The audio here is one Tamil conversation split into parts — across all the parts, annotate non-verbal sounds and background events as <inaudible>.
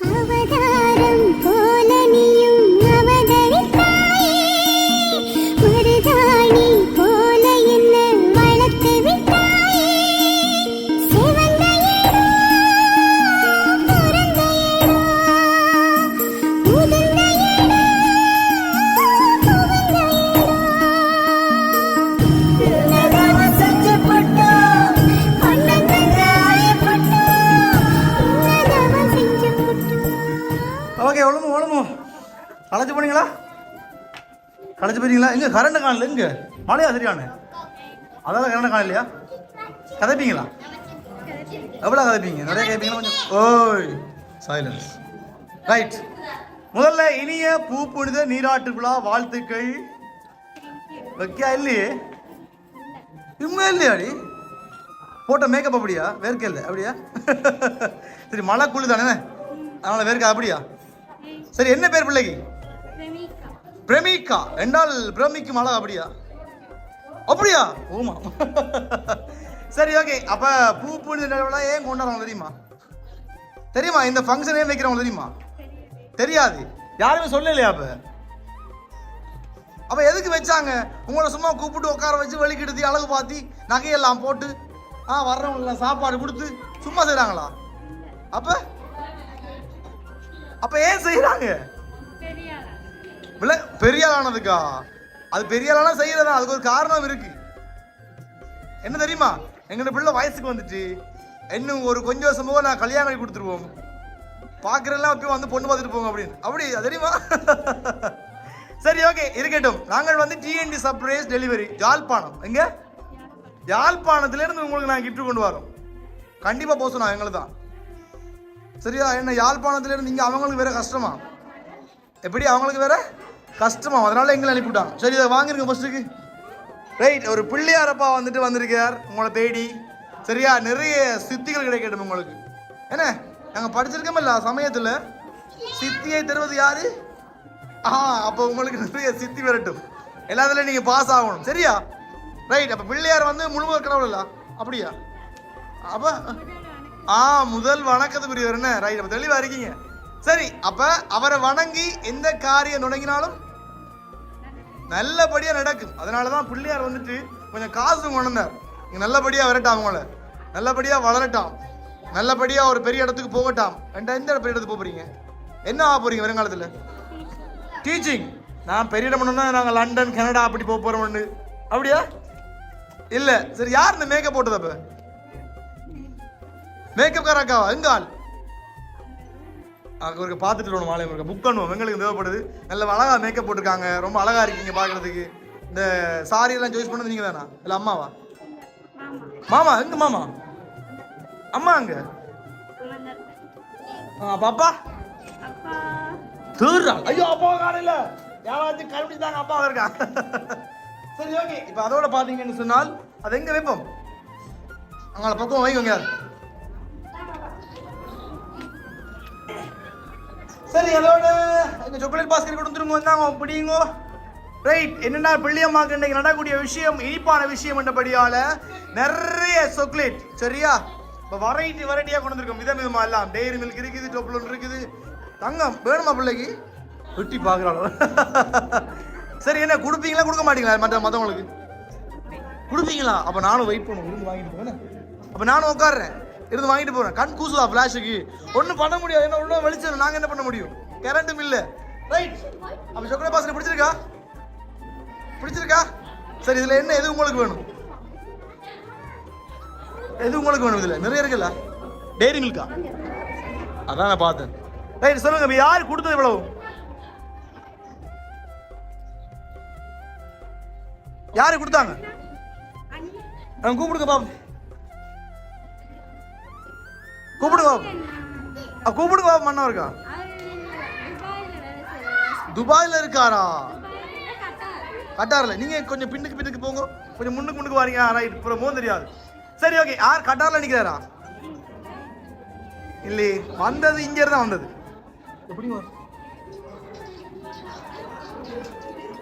好了，我。களைச்சு போறீங்களா எங்க கரண்ட் காணல எங்க மழையா சரியான? அதான் கரண்ட் காணலையா கதைப்பீங்களா? எவ்வளோ கதைப்பீங்க? நிறைய கதைப்பீங்களா? கொஞ்சம் ஓய் சைலன்ஸ் ரைட் முதல்ல இனிய பூ புனித நீராட்டு விழா வாழ்த்துக்கள். வைக்கா இல்லையே? உண்மை இல்லையாடி? போட்ட மேக்கப் அப்படியா? வேர்க்க இல்லை அப்படியா? சரி மழை குழு தானே? அதனால் வேர்க்க அப்படியா? சரி என்ன பேர் பிள்ளைக்கு? பிரமிக்கா. என்றால் பிரமிக்கு மழை அப்படியா? அப்படியா? ஓமா. சரி ஓகே. அப்ப பூ புனித நிலவுல ஏன் கொண்டாடுறாங்க தெரியுமா? தெரியுமா? இந்த ஃபங்க்ஷன் ஏன் வைக்கிறவங்க தெரியுமா? தெரியாது. யாருமே சொல்லலையா அப்ப? அப்ப எதுக்கு வச்சாங்க? உங்களை சும்மா கூப்பிட்டு உட்கார வச்சு வெளிக்கிடுத்தி அழகு பார்த்தி நகையெல்லாம் போட்டு ஆ வர்றவங்க சாப்பாடு கொடுத்து சும்மா செய்கிறாங்களா அப்ப? அப்ப ஏன் செய்யறாங்க இல்ல பெரிய ஆளானதுக்கா அது பெரிய ஆளான செய்யறதா? அதுக்கு ஒரு காரணம் இருக்கு. என்ன தெரியுமா? எங்களோட பிள்ளை வயசுக்கு வந்துச்சு. இன்னும் ஒரு கொஞ்சம் வருஷம் போக நான் கல்யாணம் பண்ணி கொடுத்துருவோம். பார்க்குறெல்லாம் அப்பயும் வந்து பொண்ணு பார்த்துட்டு போங்க அப்படின்னு. அப்படி அது தெரியுமா? <laughs> சரி ஓகே இருக்கட்டும். நாங்கள் வந்து டிஎன்டி சர்ப்ரைஸ் டெலிவரி யாழ்ப்பாணம். எங்க? யாழ்ப்பாணத்திலேருந்து உங்களுக்கு நான் கிஃப்ட் கொண்டு வரோம். கண்டிப்பாக போக எங்களை தான். சரியா? என்ன யாழ்ப்பாணத்திலேருந்து இங்கே அவங்களுக்கு வேற கஷ்டமா? எப்படி? அவங்களுக்கு வேற? கஷ்டமா அதனால எங்களை அனுப்பிவிட்டான். சரி இதை வாங்கிருங்க ஃபர்ஸ்ட்டுக்கு ரைட் ஒரு பிள்ளையாரப்பா வந்துட்டு வந்திருக்கார். உங்களை தேடி. சரியா? நிறைய சித்திகள் கிடைக்கட்டும் உங்களுக்கு. என்ன? நாங்கள் படிச்சிருக்கோமில்ல சமயத்தில்? சித்தியை தருவது யாரு? ஆ அப்போ உங்களுக்கு நிறைய சித்தி வரட்டும். எல்லாத்துலையும் நீங்கள் பாஸ் ஆகணும். சரியா? ரைட் அப்போ பிள்ளையார் வந்து முழுமுதல் கடவுள் அப்படியா? அப்போ ஆ முதல் வணக்கத்துக்குரியவர் என்ன? ரைட் அப்போ தெளிவாக இருக்கீங்க. சரி அப்போ அவரை வணங்கி எந்த காரியம் தொடங்கினாலும் நல்லபடியா நடக்கும் அதனால தான் பிள்ளையார் வந்துட்டு கொஞ்சம் காசு கொண்டார் நீங்க நல்லபடியா வரட்டாம் அவங்கள நல்லபடியா வளரட்டாம். நல்லபடியா ஒரு பெரிய இடத்துக்கு போகட்டாம். ரெண்டா எந்த பெரிய இடத்துக்கு போக போறீங்க? என்ன ஆக போறீங்க வருங்காலத்துல? டீச்சிங் நான் பெரிய இடம் பண்ணோம்னா நாங்கள் லண்டன் கனடா அப்படி போக போறோம்னு அப்படியா? இல்ல. சரி யார் இந்த மேக்கப் போட்டது அப்ப? மேக்கப் காராக்காவா எங்க ஆள்? அவருக்கு ஒரு பார்த்துட்டு வரணும் மாலை ஒரு புக் பண்ணுவோம். எங்களுக்கு தேவைப்படுது. நல்ல அழகாக மேக்கப் போட்டிருக்காங்க. ரொம்ப அழகா இருக்கீங்க பார்க்குறதுக்கு. இந்த சாரி எல்லாம் சாய்ஸ் பண்ணது நீங்கள் தானா? இல்லை அம்மாவா? மாமா எங்க மாமா? அம்மா அங்க பாப்பா? அப்ப அப்பா ஐயோ அப்பா காலையில யாராச்சும் கண்டுபிடிச்சாங்க அப்பா இருக்கா? சரி ஓகே இப்போ அதோட பார்த்தீங்கன்னு சொன்னால் அது எங்கே வைப்போம்? அவங்கள பக்கம் வைங்க யார் சரி அதோட இந்த சாக்லேட் பாஸ்கெட் கொடுத்துருங்க வந்தாங்க பிடிங்கோ. ரைட் என்னென்னா பிள்ளையம்மாக்கு இன்னைக்கு நடக்கூடிய விஷயம் இனிப்பான விஷயம் என்றபடியால நிறைய சாக்லேட் சரியா? இப்போ வெரைட்டி வெரைட்டியாக கொண்டு வந்திருக்கோம். விதம் விதமாக எல்லாம். டெய்ரி மில்க் இருக்குது டொப்ளோன் இருக்குது. தங்கம் வேணுமா பிள்ளைக்கு? வெட்டி பார்க்குறாளோ? சரி என்ன கொடுப்பீங்களா கொடுக்க மாட்டீங்களா? மற்ற மற்றவங்களுக்கு கொடுப்பீங்களா? அப்போ நானும் வெயிட் பண்ணுவோம் வாங்கிட்டு போகிறேன் அப்போ நானும் உட்காடுறேன் இருந்து வாங்கிட்டு போகிறேன் கண் கூசுதா ஃப்ளாஷுக்கு ஒன்றும் பண்ண முடியாது. என்ன ஒன்றும் வெளிச்சம் நாங்கள் என்ன பண்ண முடியும்? கரண்ட்டும் இல்லை. ரைட் அப்போ சொக்கரை பாசனை பிடிச்சிருக்கா? பிடிச்சிருக்கா? சரி இதில் என்ன எது உங்களுக்கு வேணும்? எது உங்களுக்கு வேணும் இதில்? நிறைய இருக்குல்ல? டெய்ரி மில்கா அதான் நான் பார்த்தேன். ரைட் சொல்லுங்க இப்ப யார் கொடுத்தது இவ்வளவு? யாரு கொடுத்தாங்க? அவன் கூப்பிடுங்க பாப்போம். கூப்பிடுங்க. பாப்போம் அ, கூப்பிடுங்க இருக்கா? துபாயில் இருக்காரா? கட்டாரில். நீங்கள் கொஞ்சம் பின்னுக்கு பின்னுக்கு போங்க. கொஞ்சம் முன்னுக்கு முன்னுக்கு வாரீங்க. ரைட் இப்போ போகும் தெரியாது. சரி ஓகே. யார் கட்டாரில் நிக்கிறாரா? இல்லை வந்தது இங்கே இருந்தா வந்தது எப்படி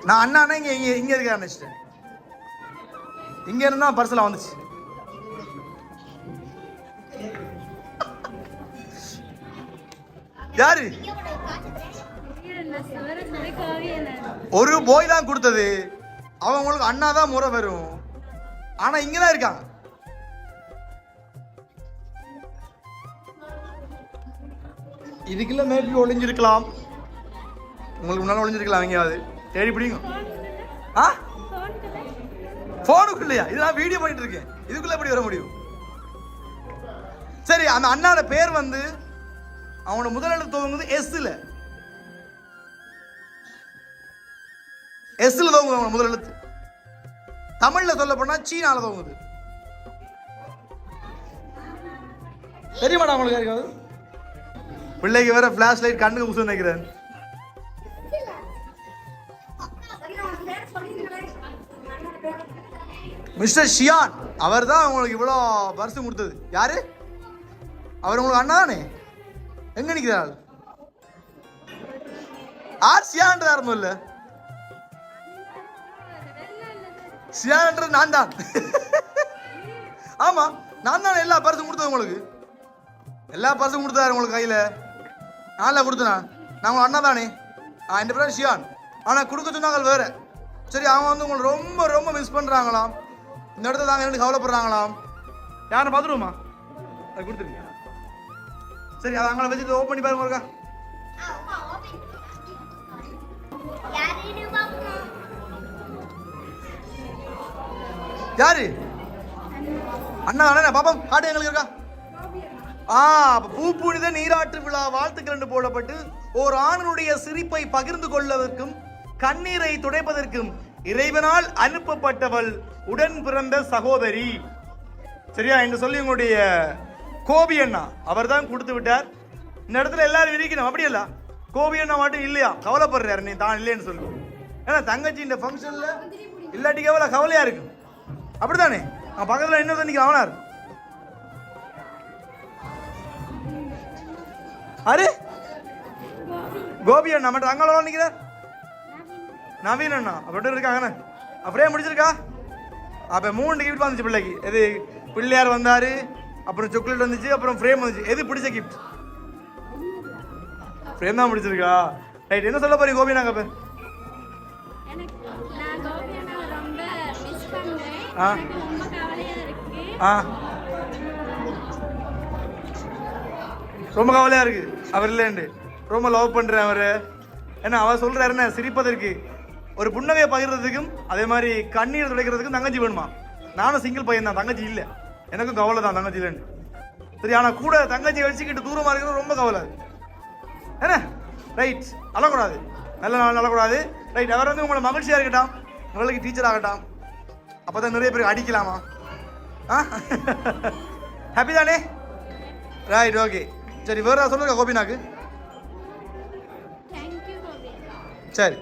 நான் அண்ணா இங்கே இங்கே இங்கே இருக்க நினைச்சிட்டேன். இங்கே இருந்தால் பர்சலாக வந்துச்சு. யாரு? ஒரு போய் தான் கொடுத்தது. அவங்களுக்கு அண்ணா தான் முறை வரும் ஆனா இங்கதான் இருக்காங்க இதுக்குள்ள மேபி ஒளிஞ்சிருக்கலாம். உங்களுக்கு முன்னால ஒளிஞ்சிருக்கலாம் எங்கேயாவது. தேடி பிடிங்க. ஆ? போனுக்குள்ளையா இது நான் வீடியோ பண்ணிட்டு இருக்கேன். இதுக்குள்ள எப்படி வர முடியும்? சரி அந்த அண்ணாட பேர் வந்து அவனோட முதல் எழுத்து துவங்குது எஸ்ல. எஸ்ல துவங்குது அவனோட முதல் எழுத்து தமிழ்ல சொல்ல போனா சீனால துவங்குது. தெரியுமாடா உங்களுக்கு யாருக்காவது? பிள்ளைக்கு வேற ஃபிளாஷ் லைட் கண்ணுக்கு உசு நினைக்கிறேன். மிஸ்டர் ஷியான் அவர் தான் உங்களுக்கு இவ்வளோ பரிசு கொடுத்தது. யாரு? அவர் உங்களுக்கு அண்ணா தானே எங்க நிற்கிறாள் ஆர் சியான்ற ஆரம்பம் இல்ல. சியான்ற நான் தான். ஆமா நான் தான் எல்லா பரிசும் கொடுத்தது உங்களுக்கு. எல்லா பரிசும் கொடுத்தாரு உங்களுக்கு கையில. நான்ல கொடுத்தனா? நான் உங்க அண்ணா தானே? ஆ என் பேர் ஷியான் ஆனா கொடுக்க சொன்னாங்க வேற. சரி அவன் வந்து உங்களை ரொம்ப ரொம்ப மிஸ் பண்ணுறாங்களாம் இந்த இடத்துல தாங்க எனக்கு கவலைப்படுறாங்களாம். யாரை பார்த்துருவோமா அது கொடுத்துருங்க. சரி அதை அவங்கள வச்சுட்டு ஓப்பன் பண்ணி பாருங்க ஒருக்கா யாரு? அண்ணா அண்ணா பாப்பா காட்டு எங்களுக்கு இருக்கா? ஆ பூ புனித நீராட்டு விழா வாழ்த்துக்கள் என்று போடப்பட்டு ஓர் ஆணனுடைய சிரிப்பை பகிர்ந்து கொள்ளவதற்கும் கண்ணீரை துடைப்பதற்கும் இறைவனால் அனுப்பப்பட்டவள் உடன் பிறந்த சகோதரி. சரியா என்று சொல்லி உங்களுடைய கோபி அண்ணா அவர் தான் கொடுத்து விட்டார். இந்த இடத்துல எல்லாரும் இருக்கணும் அப்படியல்ல? கோபி அண்ணா மட்டும் இல்லையா? கவலைப்படுறாரு நீ தான் இல்லைன்னு சொல்லு. ஏன்னா தங்கச்சி இந்த ஃபங்க்ஷனில் இல்லாட்டி கவலை கவலையா இருக்கு? அப்படிதானே நான் பக்கத்தில் இன்னொரு நிற்கிற அவனார். அரே கோபி அண்ணா மட்டும் அங்கே நிற்கிறார் நவீன் அண்ணா அப்படி இருக்காங்கண்ணே அப்படியே முடிச்சிருக்கா? அப்போ மூணு கிஃப்ட் வந்துச்சு பிள்ளைக்கு. இது பிள்ளையார் வந்தாரு அப்புறம் சாக்லேட் வந்துச்சு அப்புறம் ஃப்ரேம் வந்துச்சு. எது பிடிச்ச கிஃப்ட் ஃப்ரேம் தான் பிடிச்சிருக்கா? ரைட் என்ன சொல்ல போறீங்க கோபி நாங்க இப்போ எனக்கு நான் கோபி அண்ணாவை ரொம்ப மிஸ் பண்றேன். ஆ. ஆ. ரொம்ப கவலையா இருக்கு. அவர் இல்லைண்டு ரொம்ப லவ் பண்றேன் அவரு. ஏன்னா அவர் சொல்றாருன்னா சிரிப்பதற்கு. ஒரு புன்னகையை பகிர்றதுக்கும் அதே மாதிரி கண்ணீர் துடைக்கிறதுக்கும் தங்கச்சி வேணுமா? நானும் சிங்கிள் பையன் தான் தங்கச்சி இல்லை. எனக்கும் கவலை தான் தங்கச்சி இல்லைன்னு சரி ஆனா கூட தங்கச்சி வச்சுக்கிட்டு தூரமா இருக்கிறது ரொம்ப கவலை. என்ன? ரைட் அழக்கூடாது நல்ல நாள் அழக்கூடாது ரைட் அவர் வந்து உங்களை மகிழ்ச்சியா இருக்கட்டும். உங்களுக்கு டீச்சர் ஆகட்டும். அப்பதான் நிறைய பேருக்கு அடிக்கலாமா? ஆ? ஹாப்பி தானே? ரைட் ஓகே சரி வேற சொல்லுங்க கோபிநாக்கு. தேங்க்யூ கோபி. சரி.